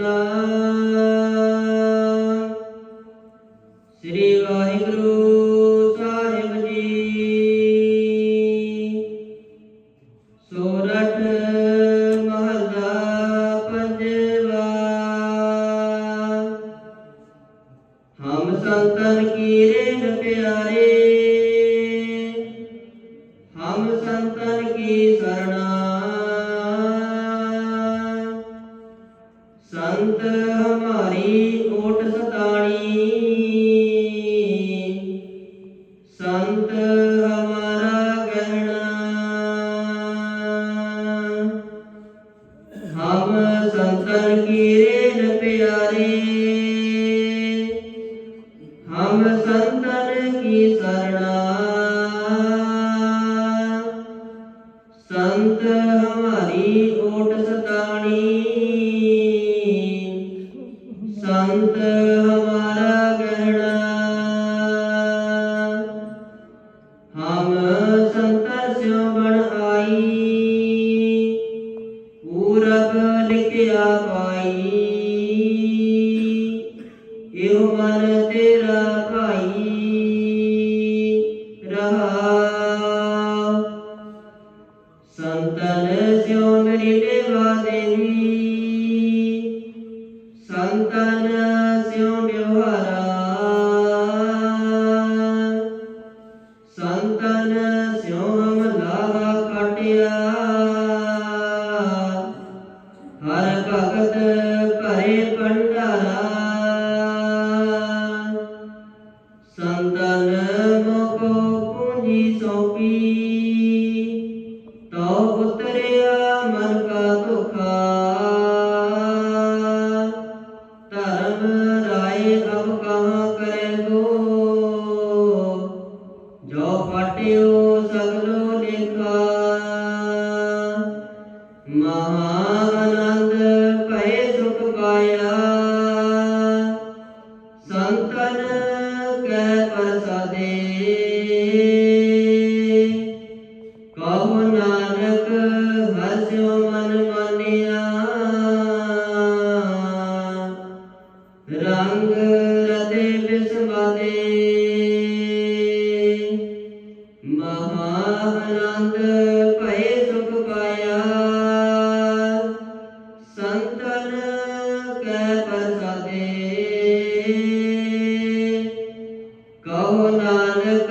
ਸਤਨਾਮ ਸ੍ਰੀ ਵਾਹਿਗੁਰੂ ਸਾਹਿਬ ਜੀ। ਸੋਰਠ ਮਹਲਾ ਪੰਜਵਾ। ਹਮ ਸੰਤਨ ਕੀ ਰੇਨ ਪਿਆਰੇ। ਹਮ ਸੰਤਨ ਕੀ ਸਰਣਾ। ਸੰਤ ਹਮਾਰੀ, ਓਟ ਸਤਾਣੀ। ਸੰਤ ਹਮਾਰਾ ਗਹਿਣਾ। ਹਮ ਸੰਤਨ ਕੀ ਰੇਨ ਪਿਆਰੇ। ਹਮ ਸੰਤਨ ਕੀ ਸਰਣਾ। ਸੰਤ ਹਮਾਰੀ, ਓਟ ਸਤਾਣੀ ਸੰਤ ਹਮਾਰਾ ਗਹਿਣਾ। ਹਮ ਸੰਤਰ ਸਿਉ ਬਣ ਆਈ। ਪੂਰਬ ਲਿਖਿਆ ਪਾਈ। ਇਹੋ ਮਨ ਤੇਰਾ ਭਾਈ। ਰਹਾ। ਸੰਤਨ ਸਿਉ ਮੇਰੀ ਦੇਵਾ ਦੇਵੀ ਸੰਤਨ ਸਿਉ ਵਿਵਹਾਰਾ। ਸੰਤਨ ਸਿਉ ਹਮ ਲਾਗਾ ਕਾਟਿਆ। ਹਰ ਭਗਤ ਭਰੇ ਭੰਡਾਰਾ। ਸੰਤਨ ਮੋਕੋ ਪੂੰਜੀ ਸੌਪੀ। ਤੋ ਉਤਰਿਆ ਧਰਮ ਰਾਏ ਅਬ ਕਹਾਂ ਕਰੇ ਗੋ ਜੋ ਫਟਿਓ ਸਗਲੋ ਲੇਖਾ ਮਹਾ ਆਨੰਦ ਭਏ ਸੁਖ ਪਾਇਆ। ਸੰਤਨ ਕੈ ਰੰਗ ਰਤੇ ਬਿਸਮਾਦੇ ਮਹਾ ਭਏ ਸੁਖ ਪਾਇਆ। ਸੰਤਨ ਕੈ ਪ੍ਰਸਾਦੇ। ਕਹੋ ਨਾਨਕ